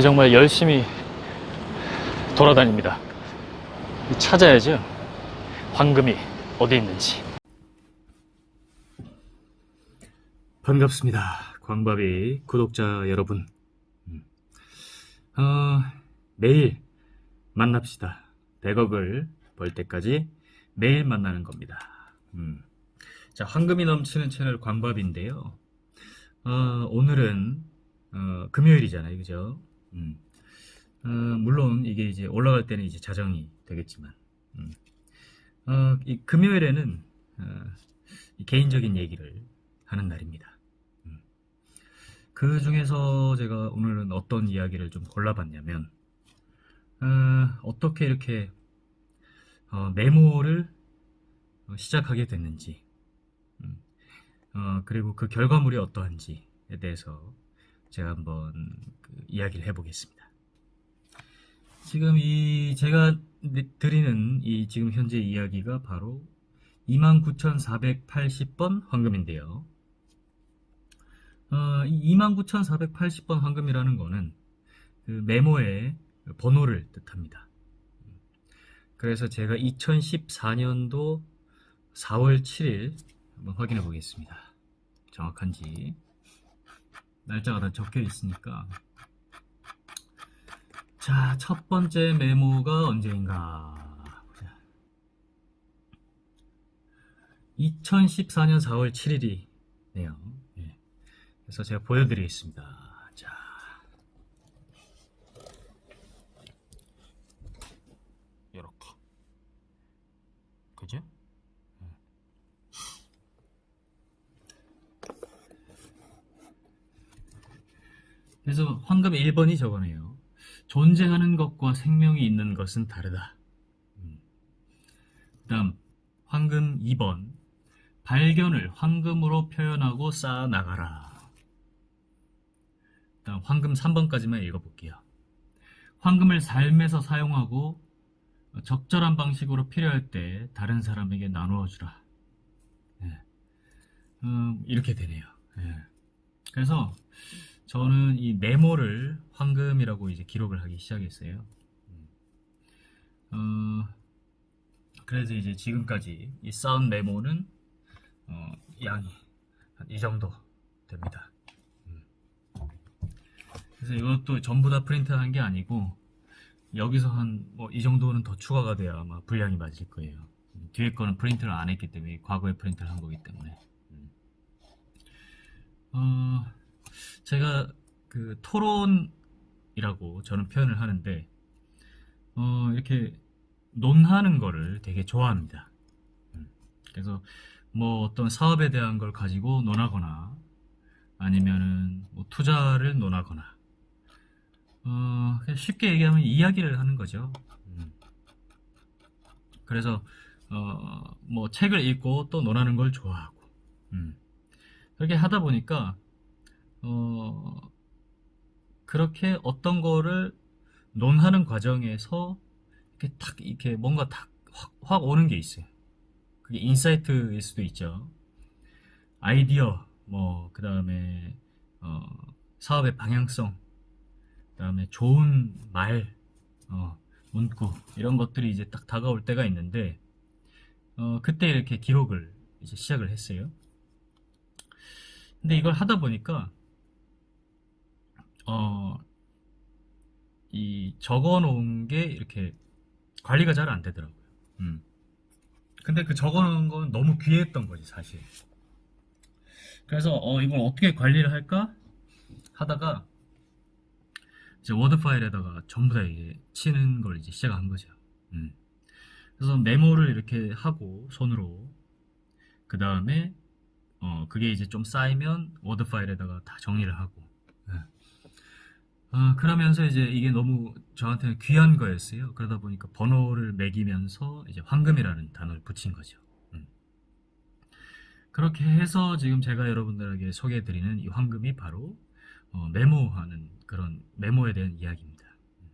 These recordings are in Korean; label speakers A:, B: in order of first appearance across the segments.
A: 정말 열심히 돌아다닙니다. 찾아야죠. 황금이 어디 있는지. 반갑습니다. 광밥이 구독자 여러분. 음. 어, 매일 만납시다. 100억을 벌 때까지 매일 만나는 겁니다. 음. 자, 황금이 넘치는 채널 광밥인데요. 어, 오늘은 어, 금요일이잖아요, 그죠? 음. 어, 물론 이게 이제 올라갈 때는 이제 자정이 되겠지만, 음. 어, 이 금요일에는 어, 이 개인적인 얘기를 하는 날입니다. 음. 그 중에서 제가 오늘은 어떤 이야기를 좀 골라봤냐면, 어, 떻게 이렇게 어, 메모를 어, 시작하게 됐는지, 음. 어, 그리고 그 결과물이 어떠한지에 대해서 제가 한번 그 이야기를 해보겠습니다. 지금 이 제가 네- 드리는 이 지금 현재 이야기가 바로 29,480번 황금인데요. 어, 이 29,480번 황금이라는 거는 그 메모의 번호를 뜻합니다. 그래서 제가 2014년도 4월 7일 한번 확인해 보겠습니다. 정확한지. 날짜가 다 적혀 있으니까. 자, 첫 번째 메모가 언제인가. 보자. 2014년 4월 7일이네요. 예. 그래서 제가 보여드리겠습니다. 자. 이렇게. 그죠? 그래서 황금 1번이 저거네요. 존재하는 것과 생명이 있는 것은 다르다. 음. 그 다음 황금 2번 발견을 황금으로 표현하고 쌓아 나가라. 그다음 황금 3번까지만 읽어볼게요. 황금을 삶에서 사용하고 적절한 방식으로 필요할 때 다른 사람에게 나누어 주라. 예. 음, 이렇게 되네요. 예. 그래서 저는 이 메모를 황금이라고 이제 기록을 하기 시작했어요. 음. 어, 그래서 이제 지금까지 이 쌓은 메모는 어, 양이 한 이 정도 됩니다. 음. 그래서 이것도 전부 다 프린트한 게 아니고 여기서 한 뭐 이 정도는 더 추가가 돼야 아마 분량이 맞을 거예요. 음, 뒤에 거는 프린트를 안 했기 때문에 과거에 프린트를 한 거기 때문에. 음. 어, 제가 그 토론이라고 저는 표현을 하는데 어, 이렇게 논하는 거를 되게 좋아합니다. 음, 그래서 뭐 어떤 사업에 대한 걸 가지고 논하거나 아니면은 뭐 투자를 논하거나 어, 쉽게 얘기하면 이야기를 하는 거죠. 음. 그래서 어, 뭐 책을 읽고 또 논하는 걸 좋아하고 음. 그렇게 하다 보니까 어, 그렇게 어떤 거를 논하는 과정에서 이렇게 탁, 이렇게 뭔가 탁, 확, 확 오는 게 있어요. 그게 인사이트일 수도 있죠. 아이디어, 뭐, 그 다음에, 어, 사업의 방향성, 그 다음에 좋은 말, 어, 문구, 이런 것들이 이제 딱 다가올 때가 있는데, 어, 그때 이렇게 기록을 이제 시작을 했어요. 근데 이걸 하다 보니까, 어, 이 적어 놓은 게 이렇게 관리가 잘 안 되더라고요. 음. 근데 그 적어 놓은 건 너무 귀했던 거지, 사실. 그래서, 어, 이걸 어떻게 관리를 할까? 하다가, 이제 워드 파일에다가 전부 다 이제 치는 걸 이제 시작한 거죠. 음. 그래서 메모를 이렇게 하고, 손으로. 그 다음에, 어, 그게 이제 좀 쌓이면 워드 파일에다가 다 정리를 하고. 예. 아, 그러면서 이제 이게 너무 저한테는 귀한 거였어요. 그러다 보니까 번호를 매기면서 이제 황금이라는 단어를 붙인 거죠. 음. 그렇게 해서 지금 제가 여러분들에게 소개해드리는 이 황금이 바로 어, 메모하는 그런 메모에 대한 이야기입니다. 음.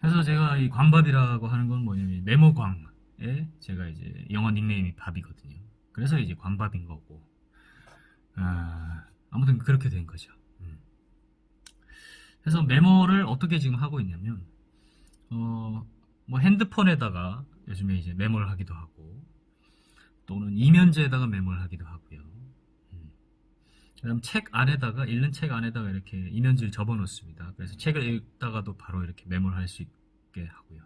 A: 그래서 제가 이 광밥이라고 하는 건 뭐냐면 메모광에 제가 이제 영어 닉네임이 밥이거든요. 그래서 이제 광밥인 거고 아, 아무튼 그렇게 된 거죠. 음. 그래서 메모를 어떻게 지금 하고 있냐면 어, 뭐 핸드폰에다가 요즘에 이제 메모를 하기도 하고 또는 이면지에다가 메모를 하기도 하고요. 음. 그다음 책 안에다가 읽는 책 안에다가 이렇게 이면지를 접어 놓습니다. 그래서 책을 읽다가도 바로 이렇게 메모를 할 수 있게 하고요.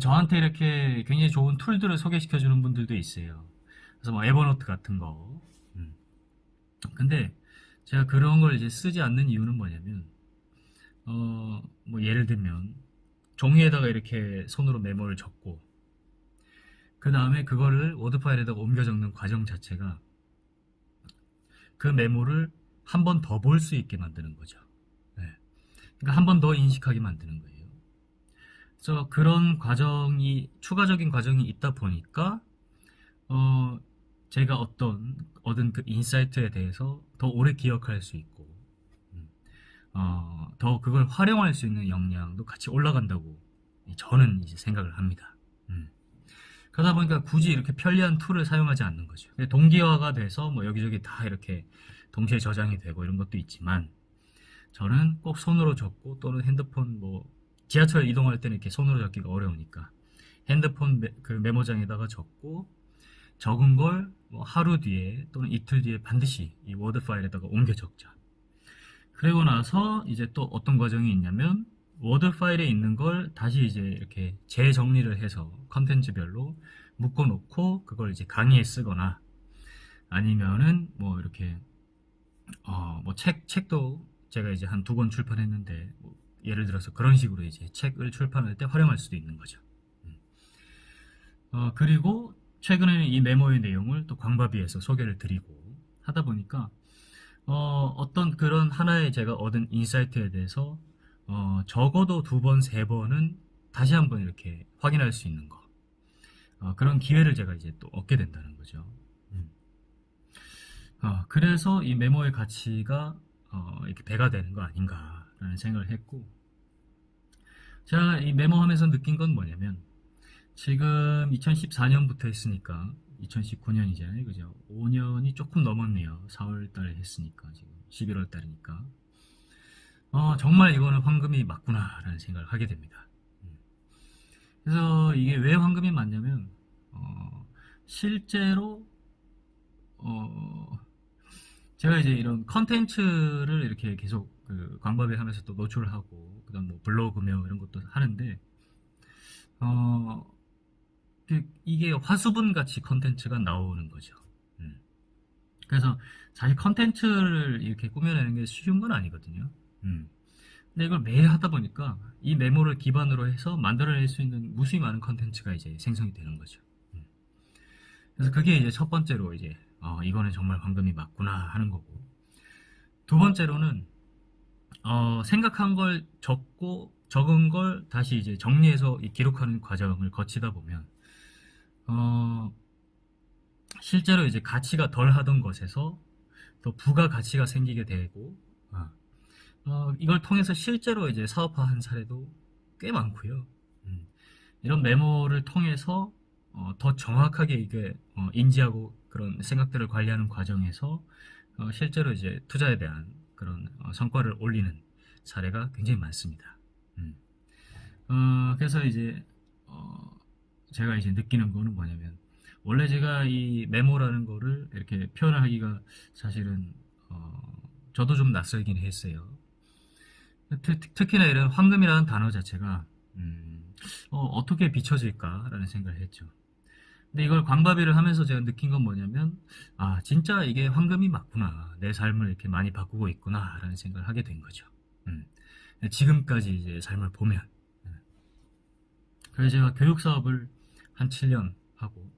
A: 저한테 이렇게 굉장히 좋은 툴들을 소개시켜 주는 분들도 있어요. 그래서 뭐 에버노트 같은 거. 음. 근데 제가 그런 걸 이제 쓰지 않는 이유는 뭐냐면 어, 뭐 예를 들면 종이에다가 이렇게 손으로 메모를 적고 그 다음에 그거를 워드 파일에다가 옮겨 적는 과정 자체가 그 메모를 한 번 더 볼 수 있게 만드는 거죠. 네. 그러니까 한 번 더 인식하게 만드는 거예요. 그래서 그런 과정이 추가적인 과정이 있다 보니까 어, 제가 어떤 얻은 그 인사이트에 대해서 더 오래 기억할 수 있고 음, 어, 더 그걸 활용할 수 있는 역량도 같이 올라간다고 저는 이제 생각을 합니다. 음. 그러다 보니까 굳이 이렇게 편리한 툴을 사용하지 않는 거죠. 동기화가 돼서 뭐 여기저기 다 이렇게 동시에 저장이 되고 이런 것도 있지만 저는 꼭 손으로 적고 또는 핸드폰 뭐 지하철 이동할 때는 이렇게 손으로 적기가 어려우니까 핸드폰 메, 그 메모장에다가 적고 적은 걸 뭐 하루 뒤에 또는 이틀 뒤에 반드시 이 워드 파일에다가 옮겨 적자. 그리고 나서 이제 또 어떤 과정이 있냐면 워드 파일에 있는 걸 다시 이제 이렇게 재정리를 해서 컨텐츠별로 묶어 놓고 그걸 이제 강의에 쓰거나 아니면은 뭐 이렇게 어 뭐 책 책도 제가 이제 한 두 권 출판했는데 뭐 예를 들어서 그런 식으로 이제 책을 출판할 때 활용할 수도 있는 거죠. 음. 어 그리고 최근에는 이 메모의 내용을 또 광바비에서 소개를 드리고 하다 보니까 어, 어떤 그런 하나의 제가 얻은 인사이트에 대해서 어, 적어도 두 번, 세 번은 다시 한번 이렇게 확인할 수 있는 거. 어, 그런 기회를 제가 이제 또 얻게 된다는 거죠. 음. 어, 그래서 이 메모의 가치가 어, 이렇게 배가 되는 거 아닌가라는 생각을 했고, 제가 이 메모하면서 느낀 건 뭐냐면, 지금 2014년부터 했으니까 2019년이잖아요. 그죠? 5년이 조금 넘었네요. 4월 달에 했으니까 지금 11월 달이니까. 어, 정말 이거는 황금이 맞구나라는 생각을 하게 됩니다. 음. 그래서 이게 왜 황금이 맞냐면 어, 실제로 어, 제가 이제 이런 컨텐츠를 이렇게 계속 그 광범위 하면서 또 노출을 하고 그다음 뭐 블로그며 이런 것도 하는데 어, 그 이게 화수분 같이 컨텐츠가 나오는 거죠. 음. 그래서 사실 컨텐츠를 이렇게 꾸며내는 게 쉬운 건 아니거든요. 음. 근데 이걸 매일 하다 보니까 이 메모를 기반으로 해서 만들어낼 수 있는 무수히 많은 컨텐츠가 이제 생성이 되는 거죠. 음. 그래서 그게 이제 첫 번째로 이제 어, 이거는 정말 황금이 맞구나 하는 거고 두 번째로는 어, 생각한 걸 적고 적은 걸 다시 이제 정리해서 기록하는 과정을 거치다 보면 어, 실제로 이제 가치가 덜 하던 것에서 더 부가 가치가 생기게 되고, 어, 어, 이걸 통해서 실제로 이제 사업화한 사례도 꽤 많고요. 음, 이런 메모를 통해서 어, 더 정확하게 이게 어, 인지하고 그런 생각들을 관리하는 과정에서 어, 실제로 이제 투자에 대한 그런 어, 성과를 올리는 사례가 굉장히 많습니다. 음. 어, 그래서 이제 어, 제가 이제 느끼는 거는 뭐냐면 원래 제가 이 메모라는 거를 이렇게 표현하기가 사실은 어, 저도 좀 낯설긴 했어요. 특, 히나 이런 황금이라는 단어 자체가 음, 어, 떻게 비춰질까라는 생각을 했죠. 근데 이걸 광바비를 하면서 제가 느낀 건 뭐냐면 아 진짜 이게 황금이 맞구나 내 삶을 이렇게 많이 바꾸고 있구나라는 생각을 하게 된 거죠. 음, 지금까지 이제 삶을 보면 음. 그래서 제가 교육 사업을 한 7년 하고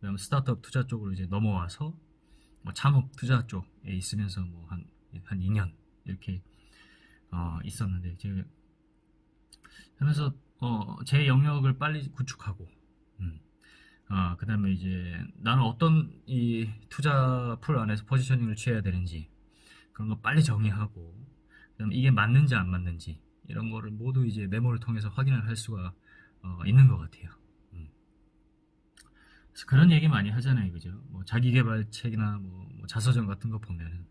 A: 그다음 스타트업 투자 쪽으로 이제 넘어와서 뭐 창업 투자 쪽에 있으면서 뭐 한 한 2년 이렇게 어, 있었는데 제가 하면서 어, 제 영역을 빨리 구축하고 음. 아, 그다음에 이제 나는 어떤 이 투자 풀 안에서 포지셔닝을 취해야 되는지 그런 거 빨리 정의하고 그다음에 이게 맞는지 안 맞는지 이런 거를 모두 이제 메모를 통해서 확인을 할 수가 어, 있는 것 같아요. 그런 얘기 많이 하잖아요, 그죠? 뭐 자기개발책이나 뭐, 뭐 자서전 같은 거 보면은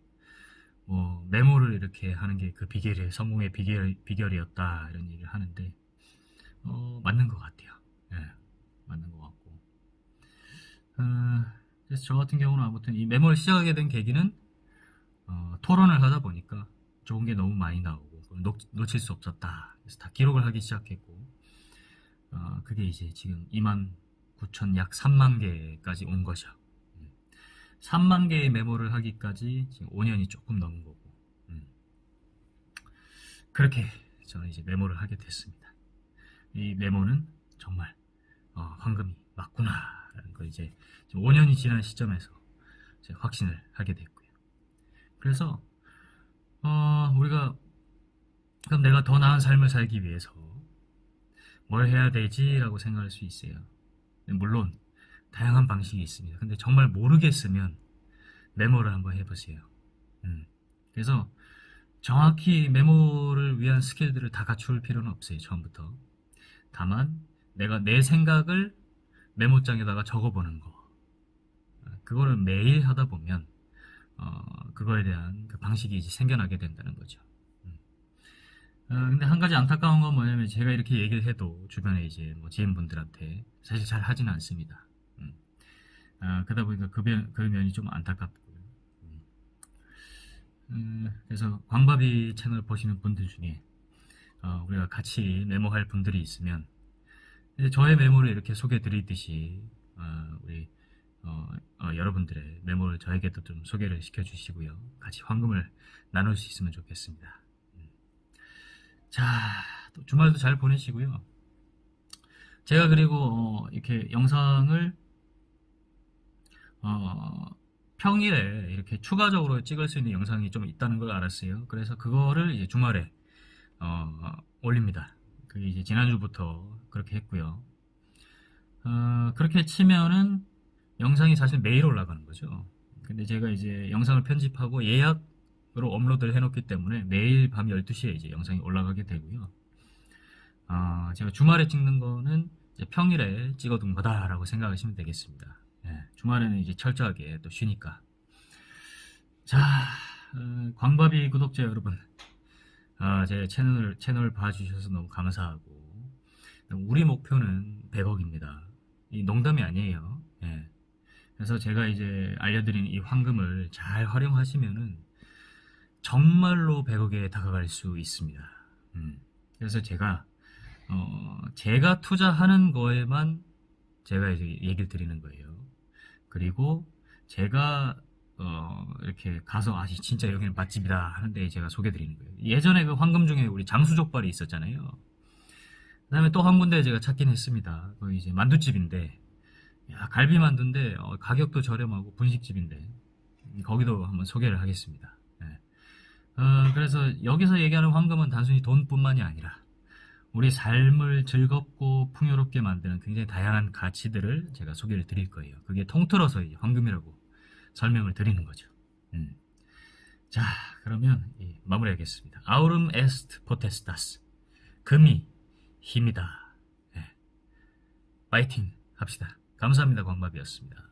A: 뭐 메모를 이렇게 하는 게 그 비결이 성공의 비결 비결이었다 이런 얘기를 하는데 어, 맞는 것 같아요. 예, 맞는 것 같고. 어, 그래서 저 같은 경우는 아무튼 이 메모를 시작하게 된 계기는 어, 토론을 하다 보니까 좋은 게 너무 많이 나오고 놓, 놓칠 수 없었다. 그래서 다 기록을 하기 시작했고 어, 그게 이제 지금 2만 9천 약 3만 개까지 온. 음. 3만 개의 메모를 하기까지 지금 5년이 조금 넘은 거고 음. 그렇게 저는 이제 메모를 하게 됐습니다. 이 메모는 정말 어, 황금이 맞구나라는 걸 이제 5년이 지난 시점에서 확신을 하게 됐고요. 그래서 어, 우리가 그럼 내가 더 나은 삶을 살기 위해서 뭘 해야 되지라고 생각할 수 있어요. 물론 다양한 방식이 있습니다. 근데 정말 모르겠으면 메모를 한번 해보세요. 음. 그래서 정확히 메모를 위한 스킬들을 다 갖출 필요는 없어요. 처음부터. 다만 내가 내 생각을 메모장에다가 적어보는 거. 그거를 매일 하다 보면 어, 그거에 대한 그 방식이 이제 생겨나게 된다는 거죠. 음. 어, 근데 한 가지 안타까운 건 뭐냐면 제가 이렇게 얘기를 해도 주변에 이제 뭐 지인분들한테 사실 잘 하지는 않습니다. 음. 아, 그러다 보니까 그, 면, 그 면이 좀 안타깝고요. 음. 음, 그래서 광바비 채널 보시는 분들 중에 어, 우리가 같이 메모할 분들이 있으면 저의 메모를 이렇게 소개해 드리듯이 어, 우리 어, 어, 여러분들의 메모를 저에게도 좀 소개를 시켜주시고요. 같이 황금을 나눌 수 있으면 좋겠습니다. 음. 자, 또 주말도 잘 보내시고요. 제가 그리고 어, 이렇게 영상을 어, 평일에 이렇게 추가적으로 찍을 수 있는 영상이 좀 있다는 걸 알았어요. 그래서 그거를 이제 주말에 어, 올립니다. 그게 이제 지난주부터 그렇게 했고요. 어, 그렇게 치면은 영상이 사실 매일 올라가는 거죠. 근데 제가 이제 영상을 편집하고 예약으 로 업로드를 해놓기 때문에 매일 밤 12시에 이제 영상이 올라가게 되고요. 아, 제가 주말에 찍는 거는 평일에 찍어둔 거다라고 생각하시면 되겠습니다. 예, 주말에는 이제 철저하게 또 쉬니까. 자, 어, 광바비 구독자 여러분, 아, 제 채널 채널 봐주셔서 너무 감사하고 우리 목표는 100억입니다. 이 농담이 아니에요. 예. 그래서 제가 이제 알려드린 이 황금을 잘 활용하시면은 정말로 100억에 다가갈 수 있습니다. 음. 그래서 제가 어, 제가 투자하는 거에만 제가 이제 얘기를 드리는 거예요. 그리고 제가 어, 이렇게 가서 아 진짜 여기는 맛집이다 하는데 제가 소개 드리는 거예요. 예전에 그 황금 중에 우리 장수족발이 있었잖아요. 그다음에 또 한 군데 제가 찾긴 했습니다. 거기 이제 만두집인데 야, 갈비 만두인데 어, 가격도 저렴하고 분식집인데 거기도 한번 소개를 하겠습니다. 네. 어, 그래서 여기서 얘기하는 황금은 단순히 돈뿐만이 아니라 우리 삶을 즐겁고 풍요롭게 만드는 굉장히 다양한 가치들을 제가 소개를 드릴 거예요. 그게 통틀어서 황금이라고 설명을 드리는 거죠. 음. 자, 그러면 예, 마무리하겠습니다. 아우름 에스트 포테스타스 금이 힘이다. 예. 파이팅 합시다. 감사합니다. 광밥이었습니다.